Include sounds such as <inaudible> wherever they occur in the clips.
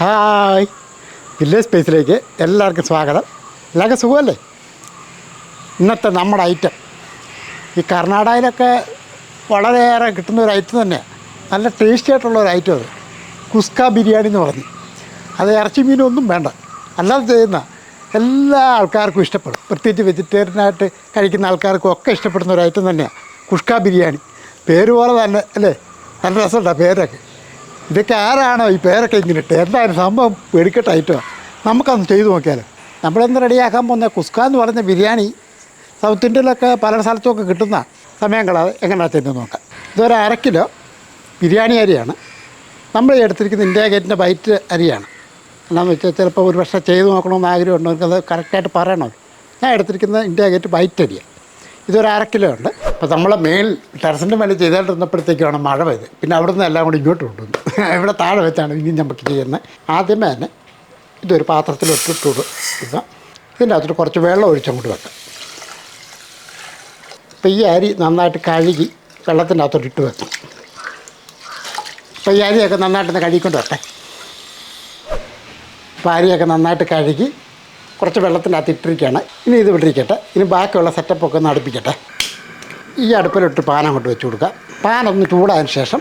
Hi. Village സ്പേസിലേക്ക് എല്ലാവർക്കും സ്വാഗതം. എല്ലാവർക്കും സുഖമല്ലേ? ഇന്നത്തെ നമ്മുടെ ഐറ്റം ഈ കർണാടകയിലൊക്കെ വളരെയേറെ കിട്ടുന്ന ഒരു ഐറ്റം തന്നെയാണ് നല്ല ടേസ്റ്റി ആയിട്ടുള്ള ഒരു ഐറ്റം അത്. കുസ്ക ബിരിയാണി എന്ന് പറഞ്ഞു. അത് ഇറച്ചി മീനൊന്നും വേണ്ട. അല്ലാതെ ചെയ്യുന്ന എല്ലാ ആൾക്കാർക്കും ഇഷ്ടപ്പെടും. പ്രത്യേകിച്ച് വെജിറ്റേറിയനായിട്ട് കഴിക്കുന്ന ആൾക്കാർക്കും ഒക്കെ ഇഷ്ടപ്പെടുന്ന ഒരു ഐറ്റം തന്നെയാണ് കുഷ്ക ബിരിയാണി. പേര് പോലെ തന്നെ അല്ലേ? നല്ല രസമുണ്ടാണ് പേരൊക്കെ. ഇതൊക്കെ ആരാണോ ഈ പേരൊക്കെ ഇങ്ങനെ ഇട്ട്? എന്തായാലും സംഭവം എടുക്കട്ടെ ഐറ്റമാണ് നമുക്കൊന്ന് ചെയ്തു നോക്കിയാലോ. നമ്മളെന്ന് റെഡിയാക്കാൻ പോകുന്ന കുസ്ക എന്ന് പറഞ്ഞ ബിരിയാണി സൗത്ത് ഇന്ത്യയിലൊക്കെ പല സ്ഥലത്തുമൊക്കെ കിട്ടുന്ന സമയങ്ങളത് എങ്ങനെയാണ് ചെന്ന് നോക്കാം. ഇതൊരു അര കിലോ ബിരിയാണി അരിയാണ്. നമ്മൾ എടുത്തിരിക്കുന്ന ഇന്ത്യ ഗേറ്റിന്റെ ബൈറ്റ് അരിയാണ്. എന്നാന്ന് വെച്ചാൽ ചിലപ്പോൾ ഒരു പക്ഷേ ചെയ്ത് നോക്കണമെന്ന് ആഗ്രഹമുണ്ട് അവർക്കത് കറക്റ്റായിട്ട് പറയണം? ഞാൻ എടുത്തിരിക്കുന്ന ഇന്ത്യ ഗേറ്റ് ബൈറ്റ് അരിയാണ്. ഇതൊരു അര കിലോ ഉണ്ട്. അപ്പോൾ നമ്മളെ മേൽ ടെറസിന്റെ മേലെ ചെയ്തുകൊണ്ടിരുന്നപ്പോഴത്തേക്കാണ് മഴ പെയ്ത്. പിന്നെ അവിടെ നിന്ന് എല്ലാം കൂടി ഇങ്ങോട്ട് കൊണ്ടുവന്നു. <laughs> ഇവിടെ താഴെ വെച്ചാണ് ഇനി നമുക്ക് ചെയ്യുന്നത്. ആദ്യമേ തന്നെ ഇതൊരു പാത്രത്തിൽ ഇട്ടിട്ട് ഇടുക. ഇതിന്റെ അകത്തോട്ട് കുറച്ച് വെള്ളം ഒഴിച്ചങ്ങോട്ട് വെക്കാം. അപ്പോൾ ഈ അരി നന്നായിട്ട് കഴുകി വെള്ളത്തിന്റെ അകത്തോട്ട് ഇട്ട് വെക്കാം. അപ്പോൾ ഈ അരിയൊക്കെ നന്നായിട്ടൊന്ന് കഴുകിക്കൊണ്ട് വെക്കാം. അപ്പോൾ അരിയൊക്കെ നന്നായിട്ട് കഴുകി കുറച്ച് വെള്ളത്തിന്റെ അകത്ത് ഇട്ടിരിക്കുകയാണ്. ഇനി ഇത് വിട്ടിരിക്കട്ടെ. ഇനി ബാക്കിയുള്ള സെറ്റപ്പൊക്കെ ഒന്ന് അടുപ്പിക്കട്ടെ. ഈ അടുപ്പിലിട്ട് പാൻ അങ്ങോട്ട് വെച്ച് കൊടുക്കുക. പാൻ ഒന്ന് ചൂടായതിന് ശേഷം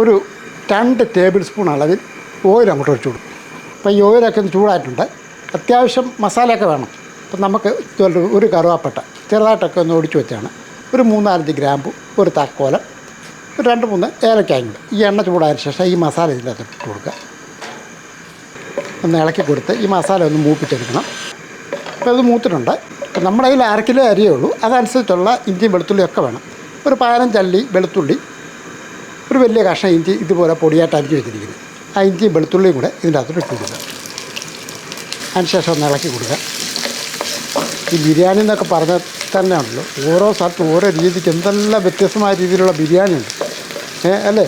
ഒരു രണ്ട് ടേബിൾ സ്പൂൺ അളവിൽ ഓയിൽ അങ്ങോട്ട് ഒഴിച്ചു കൊടുക്കും. അപ്പോൾ ഈ ഓയിലൊക്കെ ഒന്ന് ചൂടായിട്ടുണ്ട്. അത്യാവശ്യം മസാലയൊക്കെ വേണം. അപ്പം നമുക്ക് ഒരു കറുവാപ്പട്ട ചെറുതായിട്ടൊക്കെ ഒന്ന് ഒടിച്ചു വെച്ചാണ്. ഒരു മൂന്നാലഞ്ച് ഗ്രാമ്പു ഒരു തക്കോലം ഒരു രണ്ട് മൂന്ന് ഏലക്കായുണ്ട് ഈ എണ്ണ ചൂടായതിന് ശേഷം ഈ മസാല ഇതിനകത്ത് ഇട്ട് കൊടുക്കുക. ഒന്ന് ഇളക്കി കൊടുത്ത് ഈ മസാല ഒന്ന് മൂപ്പിച്ചെടുക്കണം. അപ്പോൾ ഇത് മൂത്തിട്ടുണ്ട്. അപ്പോൾ നമ്മുടെ കയ്യിൽ അര കിലോ അരിയേ ഉള്ളൂ. അതനുസരിച്ചുള്ള ഇഞ്ചിയും വെളുത്തുള്ളിയും ഒക്കെ വേണം. ഒരു പതിനഞ്ചല്ലി വെളുത്തുള്ളി ഒരു വലിയ കഷ്ണം ഇഞ്ചി ഇതുപോലെ പൊടിയായിട്ട് അരിഞ്ഞ് വെച്ചിരിക്കുന്നത്. ആ ഇഞ്ചിയും വെളുത്തുള്ളിയും കൂടെ ഇതിന്റെ അകത്തോട്ട് ഇട്ട് കൊടുക്കുക. അതിനുശേഷം ഒന്ന് ഇളക്കി കൊടുക്കുക. ഈ ബിരിയാണി എന്നൊക്കെ പറഞ്ഞാൽ തന്നെ ഉണ്ടല്ലോ. ഓരോ സ്ഥലത്തും ഓരോ രീതിക്ക് എന്തെല്ലാം വ്യത്യസ്തമായ രീതിയിലുള്ള ബിരിയാണി ഉണ്ട്. അല്ലേ?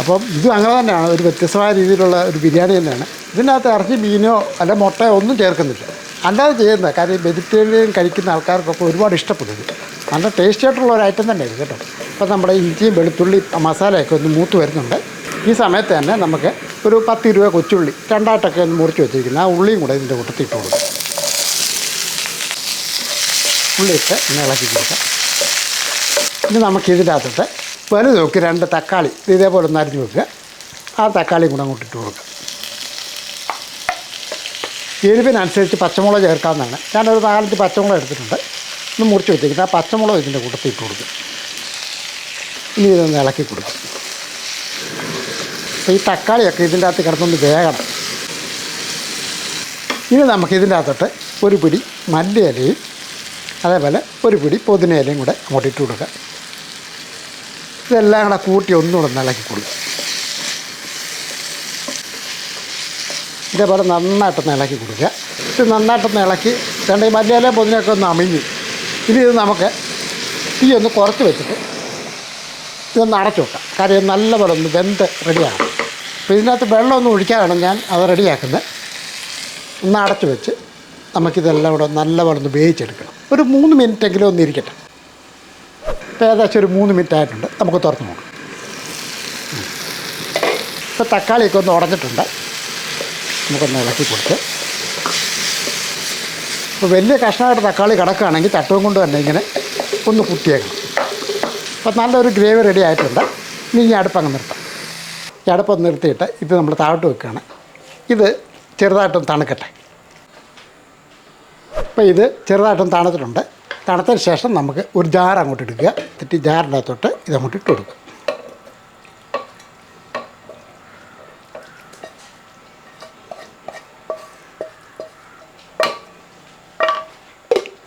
അപ്പം ഇതും അങ്ങനെ തന്നെയാണ്. ഒരു വ്യത്യസ്തമായ രീതിയിലുള്ള ഒരു ബിരിയാണി തന്നെയാണ്. ഇതിനകത്ത് ഇറച്ചി മീനോ അല്ല മുട്ടയോ ഒന്നും ചേർക്കുന്നില്ല. അല്ലാതെ ചെയ്യുന്ന കാര്യം വെജിറ്റേറിയൻ കഴിക്കുന്ന ആൾക്കാർക്കൊക്കെ ഒരുപാട് ഇഷ്ടപ്പെടുന്നത്. നല്ല ടേസ്റ്റി ആയിട്ടുള്ള ഒരു ഐറ്റം തന്നെ കേട്ടോ. ഇപ്പം നമ്മുടെ ഇഞ്ചിയും വെളുത്തുള്ളി മസാലയൊക്കെ ഒന്ന് മൂത്ത് വരുന്നുണ്ട്. ഈ സമയത്ത് തന്നെ നമുക്ക് ഒരു പത്ത് ഇരുപത് കൊച്ചുള്ളി രണ്ടായിട്ടൊക്കെ ഒന്ന് മുറിച്ച് വെച്ചിരിക്കുന്നത് ആ ഉള്ളിയും കൂടെ ഇതിന്റെ കൂട്ടത്തിൽ ഇട്ട് കൊടുക്കും. ഉള്ളിയിട്ട് ഇളക്കി കൊടുക്കാം. ഇനി നമുക്ക് ഇതിന്റെ അകത്തോട്ട് വലുത് നോക്കി രണ്ട് തക്കാളി ഇതേപോലെ ഒന്ന് അരിഞ്ഞ് വെക്കുക. ആ തക്കാളിയും കൂടെ അങ്ങോട്ട് ഇട്ട് കൊടുക്കുക എരിവിനനുസരിച്ച് പച്ചമുളക് ചേർക്കാമെന്നാണ് ഞാനൊരു നാലഞ്ച് പച്ചമുളക് എടുത്തിട്ടുണ്ട്. ഒന്ന് മുറിച്ച് വെച്ചിരിക്കുന്നത് ആ പച്ചമുളക് ഇതിന്റെ കൂട്ടത്തിൽ ഇട്ട് കൊടുക്കും. ഇനി ഇതൊന്ന് ഇളക്കി കൊടുക്കും. അപ്പോൾ ഈ തക്കാളിയൊക്കെ ഇതിന്റെ അകത്ത് കിടന്നൊന്ന് വേഗണം ഇനി നമുക്ക് ഇതിന്റെ അകത്തോട്ട് ഒരു പിടി മല്ലിയിലയും അതേപോലെ ഒരു പിടി പുതിന കൂടെ അങ്ങോട്ട് ഇട്ട് കൊടുക്കുക. ഇതെല്ലാം കൂടെ കൂട്ടി ഒന്നുകൂടെ ഒന്ന് ഇളക്കി കൊടുക്കുക. ഇതേപോലെ നന്നായിട്ടൊന്ന് ഇളക്കി കൊടുക്കുക. ഇത് നന്നായിട്ടൊന്ന് ഇളക്കി രണ്ട് ഈ മല്ലിയിലയും പൊതിനൊക്കെ ഒന്ന് അമിഞ്ഞ്. ഇനി ഇത് നമുക്ക് തീ ഒന്ന് കുറച്ച് വെച്ചിട്ട് ഇതൊന്ന് അടച്ചു വെക്കാം. കാര്യം നല്ലപോലെ ഒന്ന് വെന്ത് റെഡിയാകും അപ്പോൾ ഇതിനകത്ത് വെള്ളമൊന്നും ഒഴിക്കാനാണ് ഞാൻ അത് റെഡിയാക്കുന്നത് ഒന്ന് അടച്ചു വെച്ച് നമുക്കിതെല്ലാം കൂടെ നല്ലപോലെ ഒന്ന് വേവിച്ചെടുക്കണം. ഒരു മൂന്ന് മിനിറ്റെങ്കിലും ഒന്ന് ഇരിക്കട്ടെ. ഇപ്പോൾ ഏകദേശം ഒരു മൂന്ന് മിനിറ്റ് ആയിട്ടുണ്ട്. നമുക്ക് തുറന്നു നോക്കാം. ഇപ്പോൾ തക്കാളിയൊക്കെ ഒന്ന് ഉടഞ്ഞിട്ടുണ്ട്. നമുക്കൊന്ന് ഇളക്കി കൊടുത്ത്. അപ്പോൾ വലിയ കഷ്ണമായിട്ട് തക്കാളി കിടക്കുകയാണെങ്കിൽ തട്ടവും കൊണ്ട് തന്നെ ഇങ്ങനെ ഒന്ന് കുത്തിയേക്കണം. അപ്പോൾ നല്ലൊരു ഗ്രേവി റെഡി ആയിട്ടുണ്ട്. ഇനി ഈ അടുപ്പങ്ങ് നിർത്താം. ഈ അടുപ്പം നിർത്തിയിട്ട് ഇത് നമ്മൾ താഴോട്ട് വെക്കുകയാണ്. ഇത് ചെറുതായിട്ടൊന്ന് തണുക്കട്ടെ. അപ്പോൾ ഇത് ചെറുതായിട്ടൊന്ന് തണുത്തിട്ടുണ്ട്. തണുത്തതിന് ശേഷം നമുക്ക് ഒരു ജാർ അങ്ങോട്ട് എടുക്കുക എന്നിട്ട് ജാറിന്റെ അകത്തോട്ട് ഇത് അങ്ങോട്ട് ഇട്ട് കൊടുക്കുക.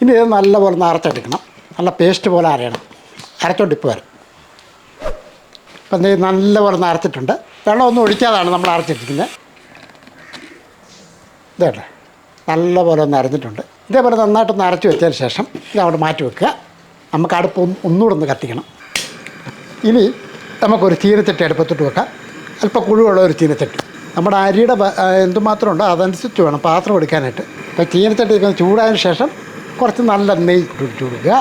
ഇനി ഇത് നല്ലപോലെ ഒന്ന് നല്ല പേസ്റ്റ് പോലെ അരയണം. അരച്ചോണ്ട് ഇപ്പോൾ വരും. അപ്പം ഇത്? നല്ലപോലെ ഒന്ന് അരച്ചിട്ടുണ്ട് വെള്ളമൊന്നും ഒഴിക്കാതാണ് നമ്മൾ അരച്ചിരിക്കുന്നത് ഇതല്ലേ നല്ലപോലെ ഒന്ന് അരഞ്ഞിട്ടുണ്ട്. ഇതേപോലെ നന്നായിട്ടൊന്ന് അരച്ച് വെച്ചതിന് ശേഷം ഇത് അവിടെ മാറ്റി വെക്കുക. നമുക്ക് അടുപ്പ് ഒന്ന് ഒന്നുകൂടെ ഒന്ന് കത്തിക്കണം. ഇനി നമുക്കൊരു ചീനച്ചട്ടി അടുപ്പത്തിട്ട് വെക്കാം. അല്പം കുഴിവുള്ള ഒരു ചീനച്ചട്ടി. നമ്മുടെ അരിയുടെ എന്തുമാത്രമുണ്ടോ അതനുസരിച്ച് വേണം പാത്രം എടുക്കാനായിട്ട്. അപ്പോൾ ചീനച്ചട്ടി ചൂടായതിന് ശേഷം കുറച്ച് നല്ല നെയ്യ് ഒഴിച്ച് കൊടുക്കുക.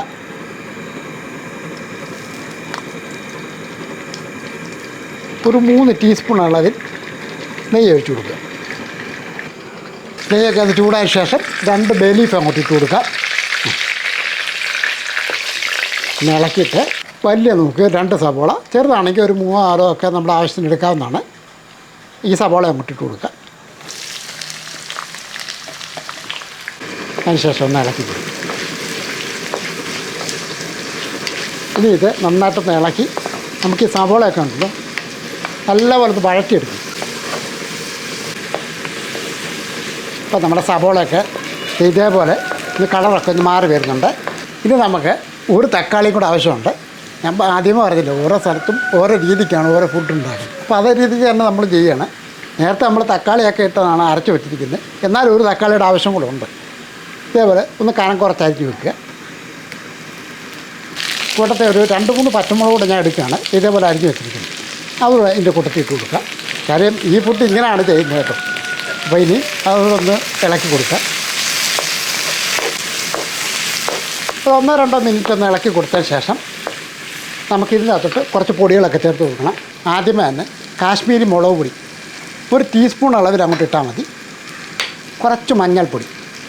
ഒരു മൂന്ന് ടീസ്പൂൺ അളവിൽ നെയ്യ് ഒഴിച്ചു കൊടുക്കുക. നെയ്യൊക്കെ അത് ചൂടായ ശേഷം രണ്ട് ബേലീഫ് അങ്ങോട്ട് ഇട്ട് കൊടുക്കുക. പിന്നെ ഇളക്കിയിട്ട് വലിയ നമുക്ക് രണ്ട് സവോള ചെറുതാണെങ്കിൽ ഒരു മൂന്നോ ആറോ ഒക്കെ നമ്മുടെ ആവശ്യത്തിന് എടുക്കാവുന്നതാണ്. ഈ സവോള അങ്ങോട്ട് ഇട്ട് കൊടുക്കുക. അതിനുശേഷം ഒന്ന് ഇളക്കി കൊടുക്കും. ഇനി ഇത് നന്നായിട്ടൊന്ന് ഇളക്കി നമുക്ക് ഈ സവോളയൊക്കെ ഉണ്ടല്ലോ നല്ലപോലെ ഒന്ന് വഴറ്റിയെടുക്കും. അപ്പോൾ നമ്മുടെ സവോളയൊക്കെ ഇതേപോലെ ഇത് കളറൊക്കെ ഒന്ന് മാറി വരുന്നുണ്ട്. ഇനി നമുക്ക് ഒരു തക്കാളി കൂടെ ആവശ്യമുണ്ട്. ഞാൻ ആദ്യമേ പറഞ്ഞില്ല ഓരോ സ്ഥലത്തും ഓരോ രീതിക്കാണ് ഓരോ ഫുഡ് ഉണ്ടാക്കുന്നത് അപ്പോൾ അതേ രീതിക്ക് തന്നെ നമ്മൾ ചെയ്യണം. നേരത്തെ നമ്മൾ തക്കാളിയൊക്കെ ഇട്ടതാണ് അരച്ച് വെച്ചിരിക്കുന്നത്. എന്നാൽ ഒരു തക്കാളിയുടെ ആവശ്യം കൂടെ ഉണ്ട്. ഇതേപോലെ ഒന്ന് കനം കുറച്ചരിച്ച് വെക്കുക കൂട്ടത്തെ ഒരു രണ്ട് മൂന്ന് പച്ചമുളക് കൂടെ ഞാൻ എടുക്കുകയാണ്. ഇതേപോലെ അരിഞ്ഞ് വെച്ചിരിക്കുന്നത് അത് ഇതിന്റെ കൂട്ടത്തിൽ ഇട്ട് കൊടുക്കാം കാര്യം ഈ ഫുഡ് ഇങ്ങനെയാണ് ചെയ്യുന്നത് കേട്ടോ. അപ്പോൾ ഇനി അതൊന്ന് ഇളക്കി കൊടുക്കുക. ഒരു ഒന്നോ രണ്ടോ മിനിറ്റ് ഒന്ന് ഇളക്കി കൊടുത്തതിന് ശേഷം നമുക്ക് ഇതിനകത്തോട്ട് കുറച്ച് പൊടികളൊക്കെ ചേർത്ത് കൊടുക്കണം. ആദ്യമേ തന്നെ കാശ്മീരി മുളക് പൊടി. ഒരു ടീസ്പൂൺ അളവിൽ അങ്ങോട്ട് ഇട്ടാൽ മതി. കുറച്ച് മഞ്ഞൾപ്പൊടി.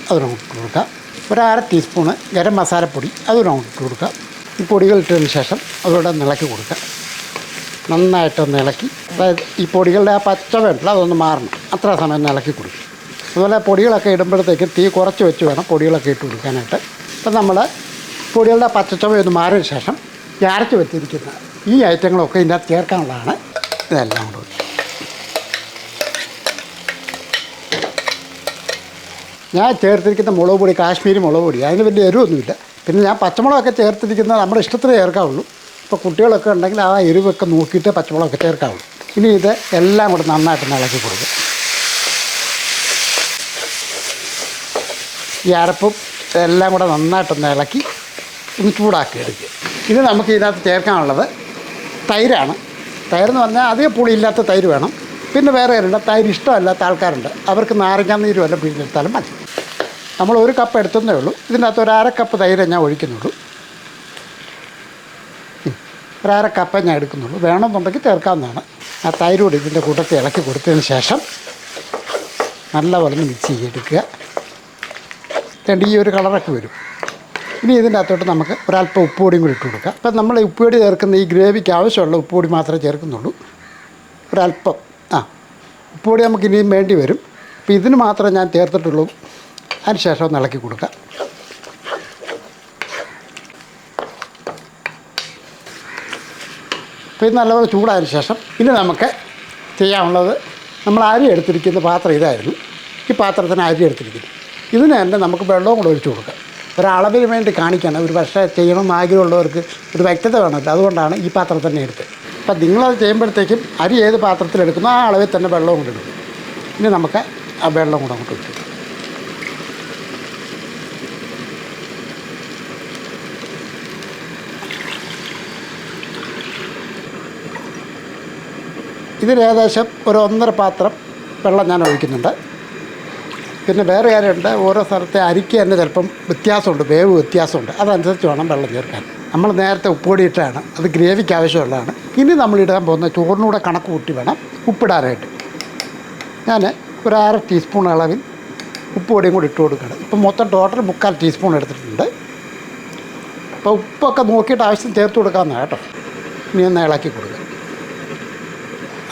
അതിനങ്ങോട്ട് ഇട്ട് കൊടുക്കാം ഒരു അര ടീസ്പൂണ് ഗരം മസാലപ്പൊടി അതിനങ്ങോട്ട് ഇട്ട് കൊടുക്കാം ഈ പൊടികൾ ഇട്ടതിന് ശേഷം അതോടെ ഇളക്കി കൊടുക്കുക. നന്നായിട്ടൊന്ന് ഇളക്കി. അതായത് ഈ പൊടികളുടെ ആ പച്ച വേണ്ടല്ലോ അതൊന്ന് മാറണം. അത്ര സമയം ഇളക്കി കൊടുക്കും അതുപോലെ പൊടികളൊക്കെ ഇടുമ്പോഴത്തേക്ക് തീ കുറച്ച് വെച്ച് വേണം പൊടികളൊക്കെ ഇട്ട് കൊടുക്കാനായിട്ട്. അപ്പം നമ്മൾ പൊടികളുടെ പച്ചച്ചവ ഒന്ന് മാറിയ ശേഷം അരച്ച് വെച്ചിരിക്കുന്ന ഈ ഐറ്റങ്ങളൊക്കെ ഇതിനകത്ത് ചേർക്കാനുള്ളതാണ്. ഇതെല്ലാം കൂടെ ഞാൻ ചേർത്തിരിക്കുന്ന മുളക് പൊടി കാശ്മീരി മുളക് പൊടി. അതിന് വലിയ എരിവൊന്നുമില്ല. പിന്നെ ഞാൻ പച്ചമുളകൊക്കെ ചേർത്തിരിക്കുന്നത് നമ്മുടെ ഇഷ്ടത്തിന് ചേർക്കാവുള്ളൂ. ഇപ്പോൾ കുട്ടികളൊക്കെ ഉണ്ടെങ്കിൽ ആ എരിവൊക്കെ നോക്കിയിട്ട് പച്ചമുളകൊക്കെ ചേർക്കാവുള്ളൂ. ഇനി ഇത് എല്ലാം കൂടെ നന്നായിട്ട് ഇളക്കി കൊടുക്കും. ഈ അരപ്പും എല്ലാം കൂടെ നന്നായിട്ടൊന്ന് ഇളക്കി ഒന്ന് ചൂടാക്കി എടുക്കുക. ഇത് നമുക്ക് ഇതിനകത്ത് ചേർക്കാനുള്ളത് തൈരാണ്. തൈരെന്ന് പറഞ്ഞാൽ അധികം പുളിയില്ലാത്ത തൈര് വേണം. പിന്നെ വേറെ ഉണ്ട് തൈര് ഇഷ്ടമല്ലാത്ത ആൾക്കാരുണ്ട്. അവർക്ക് നാരങ്ങാ നീര് വല്ല പിഴിഞ്ഞെടുത്താലും മതി. നമ്മൾ ഒരു കപ്പ് എടുത്തതേ ഉള്ളൂ. ഇതിനകത്ത് ഒരു അര കപ്പ് തൈര് ഞാൻ ഒഴിക്കുന്നുള്ളൂ. ഒരു അര കപ്പേ ഞാൻ എടുക്കുന്നുള്ളൂ. വേണമെന്നുണ്ടെങ്കിൽ ചേർക്കാവുന്നതാണ്. ആ തൈര് കൂടി ഇതിന്റെ കൂട്ടത്തിൽ ഇളക്കി കൊടുത്തതിന് ശേഷം നല്ലപോലെ മിക്സ് ചെയ്തെടുക്കുക. രണ്ട് ഈ ഒരു കളറൊക്കെ വരും. ഇനി ഇതിന്റെ അകത്തോട്ട് നമുക്ക് ഒരല്പം ഉപ്പുപൊടിയും കൂടി ഇട്ട് കൊടുക്കാം. അപ്പം നമ്മൾ ഉപ്പുപൊടി ചേർക്കുന്ന ഈ ഗ്രേവിക്ക് ആവശ്യമുള്ള ഉപ്പുപൊടി മാത്രമേ ചേർക്കുന്നുള്ളൂ. ഒരല്പം. ആ. ഉപ്പുപൊടി നമുക്ക് ഇനിയും വേണ്ടി വരും. അപ്പോൾ ഇതിന് മാത്രമേ ഞാൻ ചേർത്തിട്ടുള്ളൂ. അതിന് ശേഷം ഒന്ന് ഇളക്കി കൊടുക്കാം. അപ്പോൾ ഇത് നല്ലപോലെ ചൂടായതിനു ശേഷം ഇനി നമുക്ക് ചെയ്യാനുള്ളത് നമ്മൾ അരി എടുത്തിരിക്കുന്ന പാത്രം ഇതായിരുന്നു. ഈ പാത്രത്തിന് അരി എടുത്തിരിക്കുന്നു. ഇതിന് തന്നെ നമുക്ക് വെള്ളവും കൂടെ ഒഴിച്ചു കൊടുക്കാം. ഒരളവിന് വേണ്ടി കാണിക്കണം ഒരു പക്ഷേ ചെയ്യണമെന്ന് ആഗ്രഹമുള്ളവർക്ക് ഒരു വ്യക്തത വേണമല്ലോ. അതുകൊണ്ടാണ് ഈ പാത്രം തന്നെ എടുത്തത്. അപ്പം നിങ്ങളത് ചെയ്യുമ്പോഴത്തേക്കും അരി ഏത് പാത്രത്തിലെടുക്കുന്നോ ആ അളവിൽ തന്നെ വെള്ളവും കൂടെ ഇനി നമുക്ക് ആ വെള്ളം കൂടെ അങ്ങോട്ട് ഒഴിച്ചു ഇതിന് ഏകദേശം ഒരു ഒന്നര പാത്രം വെള്ളം ഞാൻ ഒഴിക്കുന്നുണ്ട്. പിന്നെ വേറെ കാര്യമുണ്ട് ഓരോ സ്ഥലത്തെ അരിക്ക് തന്നെ ചിലപ്പം വ്യത്യാസമുണ്ട് വേവ് വ്യത്യാസമുണ്ട്. അതനുസരിച്ച് വേണം വെള്ളം ചേർക്കാൻ. നമ്മൾ നേരത്തെ ഉപ്പുപൊടി അത് ഗ്രേവിക്ക് ആവശ്യമുള്ളതാണ്. ഇനി നമ്മൾ ഇടാൻ പോകുന്ന ചോറിനൂടെ കണക്ക് കൂട്ടി വേണം ഉപ്പിടാനായിട്ട്. ഞാൻ ഒരു അര ടീസ്പൂൺ അളവിൽ ഉപ്പുപൊടിയും കൂടി ഇട്ട് കൊടുക്കണം ഇപ്പം മൊത്തം ടോട്ടൽ മുക്കാൽ ടീസ്പൂൺ എടുത്തിട്ടുണ്ട്. അപ്പോൾ ഉപ്പൊക്കെ നോക്കിയിട്ട് ആവശ്യം ചേർത്ത് കൊടുക്കാമെന്നാണ് കേട്ടോ. ഇനി ഒന്ന് ഇളക്കി കൊടുക്കുക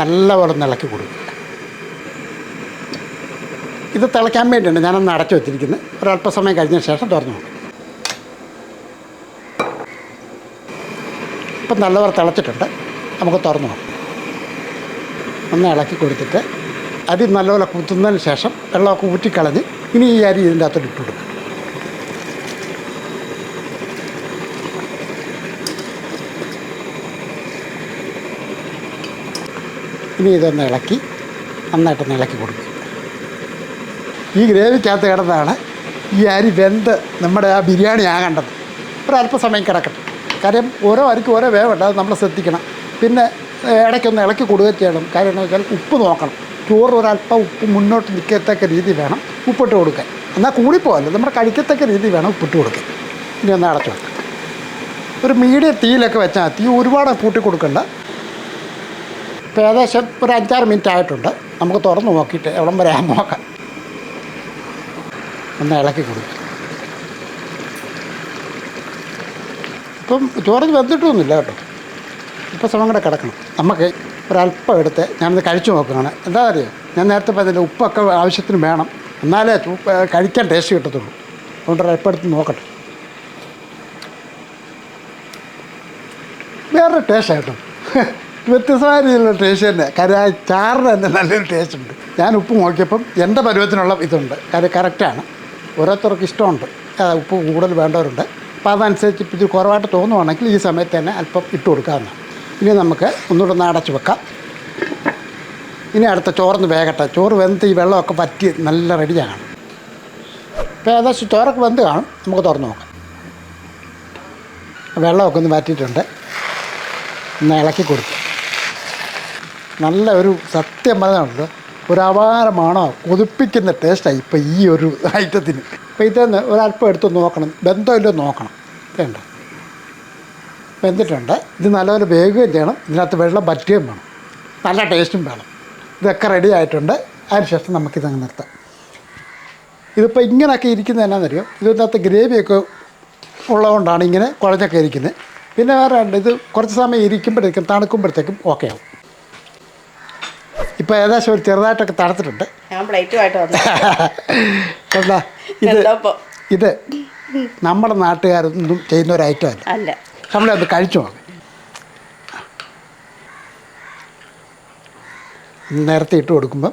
ഒന്ന് ഇളക്കി കൊടുക്കുക ഇത് തിളയ്ക്കാൻ വേണ്ടിയാണ് ഞാനൊന്ന് അടച്ചു വെച്ചിരിക്കുന്നത് ഒരല്പസമയം കഴിഞ്ഞ ശേഷം തുറന്നു കൊടുക്കും ഇപ്പം നല്ലവണ്ണം തിളച്ചിട്ടുണ്ട്. നമുക്ക് തുറന്നു നോക്കാം. ഒന്ന് ഇളക്കി കൊടുത്തിട്ട് അരി നല്ലപോലെ കുത്തുന്നതിന് ശേഷം വെള്ളമൊക്കെ ഊറ്റിക്കളഞ്ഞ് ഇനി ഈ അരി ഇതിന്റെ അകത്തോട്ട് ഇട്ട് കൊടുക്കും. ഇനി ഇതൊന്ന് ഇളക്കി നന്നായിട്ടൊന്ന് ഇളക്കി കൊടുക്കും. ഈ ഗ്രേവിക്കകത്ത് കിടന്നാണ് ഈ അരി വെന്ത് നമ്മുടെ ആ ബിരിയാണി ആകേണ്ടത്. ഒരല്പസമയം കിടക്കട്ടെ. കാര്യം ഓരോ അരിക്കും ഓരോ വേവുണ്ട് അത് നമ്മൾ ശ്രദ്ധിക്കണം. പിന്നെ ഇടയ്ക്കൊന്ന് ഇളക്കി കൊടുക്കുക ചെയ്യണം. കാര്യം എന്ന് വെച്ചാൽ ഉപ്പ് നോക്കണം. ചോറ് ഒരല്പം ഉപ്പ് മുന്നോട്ട് നിൽക്കത്തക്ക രീതി വേണം ഉപ്പിട്ട് കൊടുക്കാൻ. എന്നാൽ കൂടിപ്പോകല്ല നമ്മുടെ കഴിക്കത്തക്ക രീതി വേണം ഉപ്പിട്ട് കൊടുക്കാൻ. ഇനി ഒന്ന് അടച്ചു വെക്കാം. ഒരു മീഡിയം തീയിലൊക്കെ വെച്ചാൽ തീ ഒരുപാട് കൂട്ടി കൊടുക്കണ്ട. ഇപ്പോൾ ഏകദേശം ഒരു അഞ്ചാറ് മിനിറ്റ് ആയിട്ടുണ്ട്. നമുക്ക് തുറന്ന് നോക്കിയിട്ട് എവിടം വരെ നോക്കാം. ഒന്ന് ഇളക്കി കൊടുക്കും. ഇപ്പം ചോറ് വെന്തിട്ടൊന്നുമില്ല കേട്ടോ. ഇപ്പം സമയം കൂടെ കിടക്കണം. നമുക്ക് ഒരല്പം എടുത്ത് ഞാനത് കഴിച്ചു നോക്കുകയാണ്. എന്താ അറിയാം? ഞാൻ നേരത്തെ പറഞ്ഞില്ല ഉപ്പൊക്കെ ആവശ്യത്തിന് വേണം. എന്നാലേ കഴിക്കാൻ ടേസ്റ്റ് കിട്ടത്തുള്ളൂ. അതുകൊണ്ട് ഒരല്പം എടുത്ത് നോക്കട്ടെ. വേറൊരു ടേസ്റ്റ് കേട്ടോ വ്യത്യസ്തമായ രീതിയിലുള്ള ടേസ്റ്റ് തന്നെ. കാര്യം ചാറിന് തന്നെ നല്ലൊരു ടേസ്റ്റ് ഉണ്ട്. ഞാൻ ഉപ്പ് നോക്കിയപ്പം എന്റെ പരുവത്തിനുള്ള ഇതുണ്ട്. കാര്യം കറക്റ്റാണ് ഓരോരുത്തർക്ക് ഇഷ്ടമുണ്ട്. ഉപ്പ് കൂടുതൽ വേണ്ടവരുണ്ട്. അപ്പോൾ അതനുസരിച്ച് ഇത് കുറവായിട്ട് തോന്നുവാണെങ്കിൽ ഈ സമയത്ത് തന്നെ അല്പം ഇട്ട് കൊടുക്കാവുന്നതാണ്. ഇനി നമുക്ക് ഒന്നുകൂടെ ഒന്ന് അടച്ച് വെക്കാം. ഇനി അടുത്ത ചോറൊന്ന് വേകട്ടെ ചോറ് വെന്ത് ഈ വെള്ളമൊക്കെ പറ്റി നല്ല റെഡിയാണ് അപ്പോൾ ഏകദേശം ചോറൊക്കെ വെന്ത് കാണും. നമുക്ക് തുറന്ന് നോക്കാം. വെള്ളമൊക്കെ ഒന്ന് മാറ്റിയിട്ടുണ്ട് ഒന്ന് ഇളക്കി കൊടുത്തു നല്ല ഒരു സത്യം പറഞ്ഞാണല്ലോ. ഒരു അപാരമാണോ കൊതിപ്പിക്കുന്ന ടേസ്റ്റായി ഇപ്പോൾ ഈ ഒരു ഐറ്റത്തിന് അപ്പോൾ ഇതെന്ന് ഒരല്പം എടുത്ത് നോക്കണം ബന്ധമില്ലോ നോക്കണം. വേണ്ട. വെന്തിട്ടുണ്ട് ഇത് നല്ലപോലെ വേകുകയും ചെയ്യണം. ഇതിനകത്ത് വെള്ളം പറ്റുകയും വേണം. നല്ല ടേസ്റ്റും വേണം. ഇതൊക്കെ റെഡി ആയിട്ടുണ്ട്. അതിനുശേഷം നമുക്കിതങ്ങ് നിർത്താം. ഇതിപ്പോൾ ഇങ്ങനെയൊക്കെ ഇരിക്കുന്നത് എന്നാണെന്നറിയോ ഇതിനകത്ത് ഗ്രേവിയൊക്കെ ഉള്ളതുകൊണ്ടാണ് ഇങ്ങനെ കുഴഞ്ഞൊക്കെ ഇരിക്കുന്നത്. പിന്നെ വേറെ ഇത് കുറച്ച് സമയം ഇരിക്കുമ്പോഴത്തേക്കും തണുക്കുമ്പോഴത്തേക്കും ഓക്കെ ആവും. ഇപ്പോൾ ഏകദേശം ഒരു ചെറുതായിട്ടൊക്കെ തണുത്തിട്ടുണ്ട്. ഞാൻ പ്ലേറ്റുമായിട്ട് വന്നു. ഇത് ഇത് നമ്മുടെ നാട്ടുകാരൊന്നും ചെയ്യുന്ന ഒരു ഐറ്റം അല്ല. അല്ല. അത് കഴിച്ചു നോക്കാം. നേരത്തെ ഇട്ട് കൊടുക്കുമ്പോൾ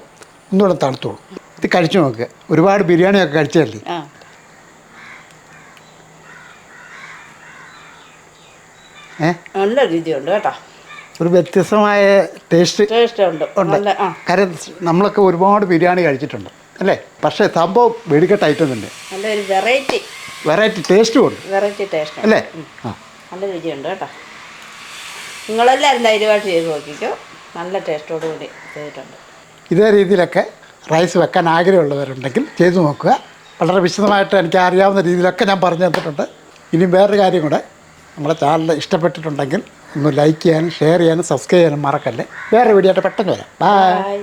ഒന്നുകൂടെ തണുത്തോളും. ഇത് കഴിച്ചു നോക്കുക ഒരുപാട് ബിരിയാണിയൊക്കെ കഴിച്ചതല്ലേ? ഏഹ് ഏ? നല്ല രുചിയുണ്ട് കേട്ടോ. ഒരു വ്യത്യസ്തമായ ടേസ്റ്റ് ടേസ്റ്റ് ഉണ്ട്. കാര്യം നമ്മളൊക്കെ ഒരുപാട് ബിരിയാണി കഴിച്ചിട്ടുണ്ട് അല്ലേ? പക്ഷേ സംഭവം വെടിക്കെട്ട് ഐറ്റം തന്നെ. നല്ലൊരു വെറൈറ്റി വെറൈറ്റി ടേസ്റ്റും ഉണ്ട്. വെറൈറ്റി ടേസ്റ്റ് അല്ലേ? നല്ല രുചിയുണ്ട് കേട്ടോ. നിങ്ങളെല്ലാവരും ധൈര്യമായിട്ട് ചെയ്ത് നോക്കിക്കോ. നല്ല ടേസ്റ്റോടു കൂടി ചെയ്തിട്ടുണ്ട്. ഇതേ രീതിയിലൊക്കെ റൈസ് വെക്കാൻ ആഗ്രഹമുള്ളവരുണ്ടെങ്കിൽ ചെയ്തു നോക്കുക. വളരെ വിശദമായിട്ട് എനിക്ക് അറിയാവുന്ന രീതിയിലൊക്കെ ഞാൻ പറഞ്ഞു തന്നിട്ടുണ്ട്. ഇനി വേറൊരു കാര്യം കൂടെ നമ്മുടെ ചാനൽ ഇഷ്ടപ്പെട്ടിട്ടുണ്ടെങ്കിൽ ഒന്ന് ലൈക്ക് ചെയ്യാനും ഷെയർ ചെയ്യാനും സബ്സ്ക്രൈബ് ചെയ്യാനും മറക്കല്ലേ. വേറെ വീഡിയോ ആയിട്ട് പെട്ടെന്ന് വരാം. ബൈ